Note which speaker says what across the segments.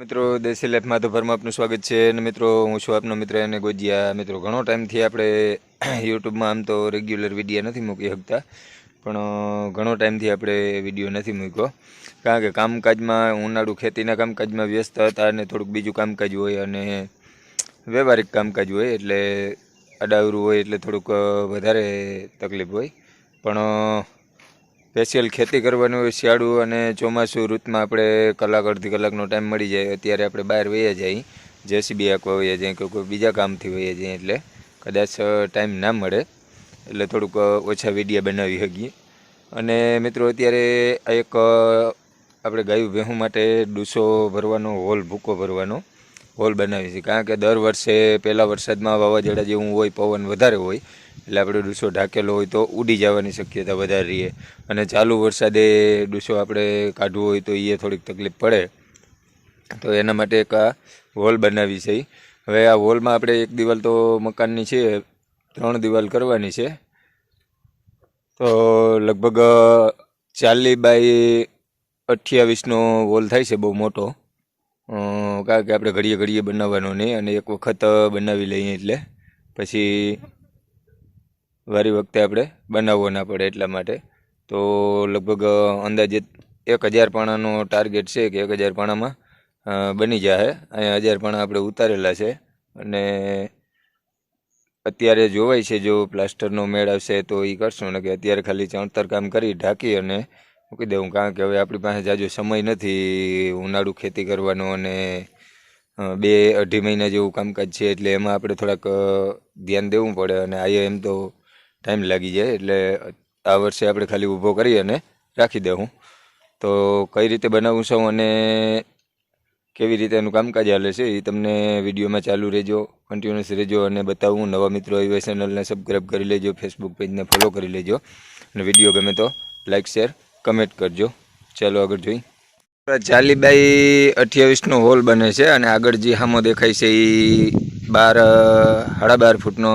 Speaker 1: મિત્રો, દેશી લેફમાં તો ભરમાં આપનું સ્વાગત છે અને મિત્રો, હું છું આપનો મિત્ર અને ગોજિયા. મિત્રો, ઘણો ટાઈમથી આપણે યુટ્યુબમાં આમ તો રેગ્યુલર વીડિયો નથી મૂકી શકતા, પણ ઘણો ટાઈમથી આપણે વીડિયો નથી મૂક્યો. કારણ કે કામકાજમાં, ઉનાળુ ખેતીના કામકાજમાં વ્યસ્ત હતા અને થોડુંક બીજું કામકાજ હોય અને વ્યવહારિક કામકાજ હોય એટલે અડાવરું હોય એટલે થોડુંક વધારે તકલીફ હોય. પણ સ્પેશિયલ ખેતી કરવાની હોય શિયાળુ અને ચોમાસું ઋતુમાં આપણે કલાક અડધી કલાકનો ટાઈમ મળી જાય, અત્યારે આપણે બહાર વહીએ જઈએ જેસીબી આંકવા વહીએ જઈએ કે કોઈ બીજા કામથી વહીએ જઈએ એટલે કદાચ ટાઈમ ના મળે. એટલે થોડુંક ઓછા વિડીયા બનાવી શકીએ. અને મિત્રો, અત્યારે એક આપણે ગાયું ભેહું માટે ડૂસો ભરવાનો, હોલ ભૂકો ભરવાનો, હોલ બનાવી છે કારણ કે દર વર્ષે, પહેલાં વરસાદમાં વાવાઝોડા જેવું હોય, પવન વધારે હોય એટલે આપણે ડૂસો ઢાંકેલો હોય તો ઉડી જવાની શક્યતા વધારે રહે. અને ચાલુ વરસાદે ડૂસો આપણે કાઢવો હોય તો એ થોડીક તકલીફ પડે. તો એના માટે એક આ વોલ બનાવી છે હવે આ વોલમાં આપણે એક દિવાલ તો મકાનની છે, ત્રણ દિવાલ કરવાની છે. તો લગભગ ચાલી બાય અઠ્યાવીસનો વોલ થાય છે બહુ મોટો. કારણ કે આપણે ઘડીએ ઘડીએ બનાવવાનો નહીં અને એક વખત બનાવી લઈએ એટલે. પછી વારી વખતે આપણે બનાવવો ના પડે એટલા માટે. તો લગભગ અંદાજે એક હજાર પાણાનો ટાર્ગેટ છે કે એક હજાર પાણામાં બની જાય અહીંયા હજાર પાણા આપણે ઉતારેલા છે. અને અત્યારે જોવાય છે, જો પ્લાસ્ટરનો મેળ આવશે તો એ કરશું. ને કે અત્યારે ખાલી ચણતર કામ કરી ઢાંકી અને મૂકી દેવું કારણ કે હવે આપણી પાસે જાજો સમય નથી ઉનાળુ ખેતી કરવાનો અને બે અઢી મહિના જેવું કામકાજ છે એટલે એમાં આપણે થોડાક ધ્યાન દેવું પડે. અને આ એમ તો ટાઈમ લાગી જાય એટલે આ વર્ષે આપણે ખાલી ઊભો કરી અને રાખી દઉં તો કઈ રીતે બનાવું છું અને કેવી રીતે એનું કામકાજ હાલે છે એ તમને વિડીયોમાં ચાલુ રહેજો કન્ટિન્યુઅસ રહેજો અને બતાવું. નવા મિત્રો આવી ચેનલને સબસ્ક્રાઈબ કરી લેજો ફેસબુક પેજને ફોલો કરી લેજો. અને વીડિયો ગમે તો લાઇક શેર કમેન્ટ કરજો. ચાલો આગળ જોઈ ચાલી બાય અઠ્યાવીસનો હોલ બને છે અને આગળ જે હામો દેખાય છે એ બાર સાડા બાર ફૂટનો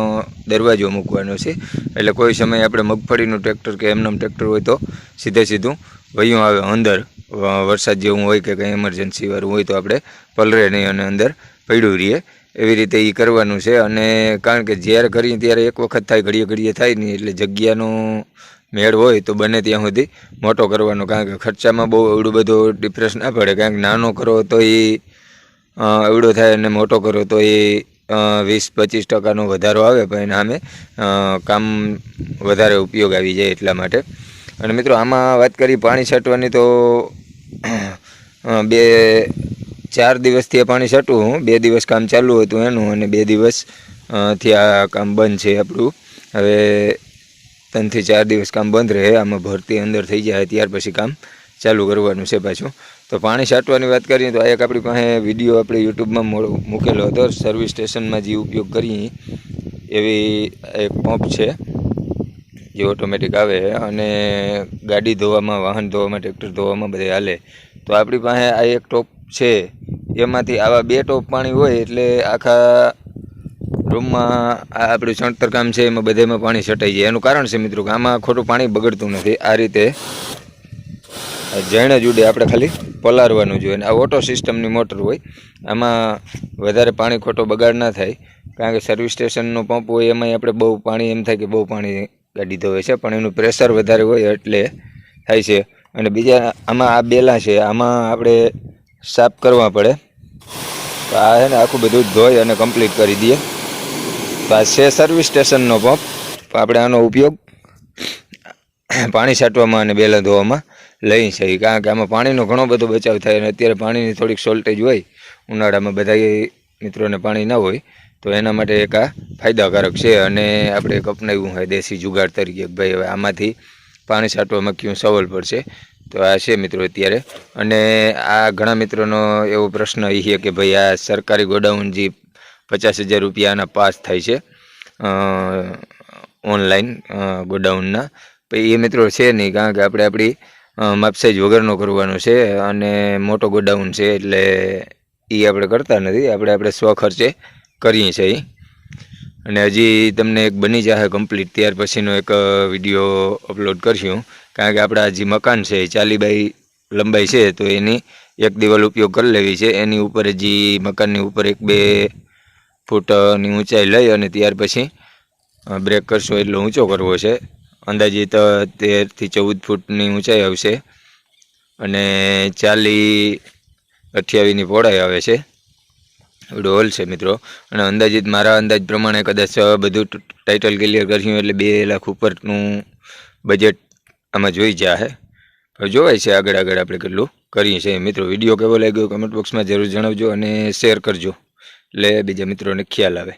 Speaker 1: દરવાજો મૂકવાનો છે. એટલે કોઈ સમયે આપણે મગફળીનું ટ્રેક્ટર કે એમનામ ટ્રેક્ટર હોય તો સીધે સીધું વયું આવે અંદર. વરસાદ જેવું હોય કે કંઈ એમરજન્સી વાળું હોય તો આપણે પલરે નહીં અને અંદર પડ્યું રહીએ. એવી રીતે એ કરવાનું છે અને કારણ કે જ્યારે કરીએ ત્યારે એક વખત થાય, ઘડીએ ઘડીએ થાય નહીં એટલે જગ્યાનો મેળ હોય તો બને ત્યાં સુધી મોટો કરવાનો. કારણ કે ખર્ચામાં બહુ એવડું બધું ડિફરન્સ ના પડે. કારણ કે નાનો કરો તો એ એવડો થાય અને મોટો કરો તો એ વીસ, પચીસ ટકાનો વધારો આવે, પણ એના અમે કામ વધારે ઉપયોગ આવી જાય એટલા માટે. અને મિત્રો, આમાં વાત કરી પાણી છાંટવાની તો બે, ચાર દિવસથી પાણી છાંટું હું. બે દિવસ કામ ચાલુ હતું એનું અને બે દિવસથી આ કામ બંધ છે આપણું. હવે ત્રણથી ચાર દિવસ કામ બંધ રહે, આમાં ભરતી અંદર થઈ જાય, ત્યાર પછી કામ ચાલુ કરવાનું છે પાછું. તો પાણી છાંટવાની વાત કરીએ તો આ એક આપણી પાસે વીડિયો આપણે યુટ્યુબમાં મૂકેલો હતો. સર્વિસ સ્ટેશનમાં જે ઉપયોગ કરીએ, એવી એક પંપ છે, જે ઓટોમેટિક આવે અને ગાડી ધોવામાં, વાહન ધોવામાં ટ્રેક્ટર ધોવામાં બધે હાલે. તો આપણી પાસે આ એક ટોપ છે. એમાંથી આવા બે ટોપ પાણી હોય એટલે આખા રૂમમાં આ આપણું ચણતર કામ છે, એમાં બધેમાં પાણી છટાઈ જાય. એનું કારણ છે મિત્રો કે આમાં ખોટું પાણી બગડતું નથી. આ રીતે જઈને જ ઉડે આપણે ખાલી પલાળવાનું જોઈએ. આ ઓટો સિસ્ટમની મોટર હોય, આમાં વધારે પાણી ખોટો બગાડ ના થાય, કારણ કે સર્વિસ સ્ટેશનનો પંપ હોય, એમાંય આપણે બહુ પાણી, એમ થાય કે બહુ પાણી ગાડી ધોવે છે, પણ એનું પ્રેશર વધારે હોય એટલે થાય છે. અને બીજા આમાં આ બેલા છે, આમાં આપણે સાફ કરવા પડે. તો આ છે ને આખું બધું ધોઈ અને કમ્પ્લીટ કરી દઈએ. તો આ છે સર્વિસ સ્ટેશનનો પંપ. આપણે આનો ઉપયોગ પાણી છાંટવામાં અને બેલા ધોવામાં લઈ શકીએ કારણ કે આમાં પાણીનો ઘણો બધો બચાવ થાય અને અત્યારે પાણીની થોડીક શોર્ટેજ હોય, ઉનાળામાં બધા મિત્રોને પાણી ના હોય, તો એના માટે એક આ ફાયદાકારક છે. અને આપણે એક અપનાવ્યું હોય દેશી જુગાડ તરીકે ભાઈ હવે આમાંથી પાણી છાંટવામાં ક્યું સવાલ પડશે, તો આ છે મિત્રો અત્યારે. અને આ ઘણા મિત્રોનો એવો પ્રશ્ન એ છે કે ભાઈ આ સરકારી ગોડાઉન જે પચાસ હજાર રૂપિયાના પાસ થાય છે ઓનલાઈન ગોડાઉનના પછી એ મિત્રો છે નહીં. કારણ કે આપણે આપણી માપસાઈજ વગરનો કરવાનો છે અને મોટો ગોડાઉન છે એટલે એ આપણે કરતા નથી. આપણે આપણે સ્વખર્ચે કરીએ છીએ અને હજી તમને એક બની જશે કમ્પ્લીટ ત્યાર પછીનો એક વીડિયો અપલોડ કરશું. કારણ કે આપણા જે મકાન છે એ ચાલી બાય લંબાઈ છે, તો એની એક દિવાલ ઉપયોગ કરી લેવી છે. એની ઉપર હજી મકાનની ઉપર એક બે ફૂટની ઊંચાઈ લઈ અને ત્યાર પછી બ્રેક કરશું. એટલો ઊંચો કરવો છે. અંદાજિત તેરથી ચૌદ ફૂટની ઊંચાઈ આવશે અને ચાલી અઠ્યાવીસની પહોળાઈ આવે છે. એવડો હોલ છે મિત્રો. અને અંદાજિત મારા અંદાજ પ્રમાણે કદાચ બધું ટાઇટલ ક્લિયર કર્યું એટલે બે લાખ ઉપરનું બજેટ આમાં જોઈ જાય હવે જોવાય છે આગળ આગળ આપણે કેટલું કરીએ છીએ. મિત્રો, વીડિયો કેવો લાગ્યો? કમેન્ટ બોક્સમાં જરૂર જણાવજો અને શેર કરજો. એટલે બીજા મિત્રોને ખ્યાલ આવે.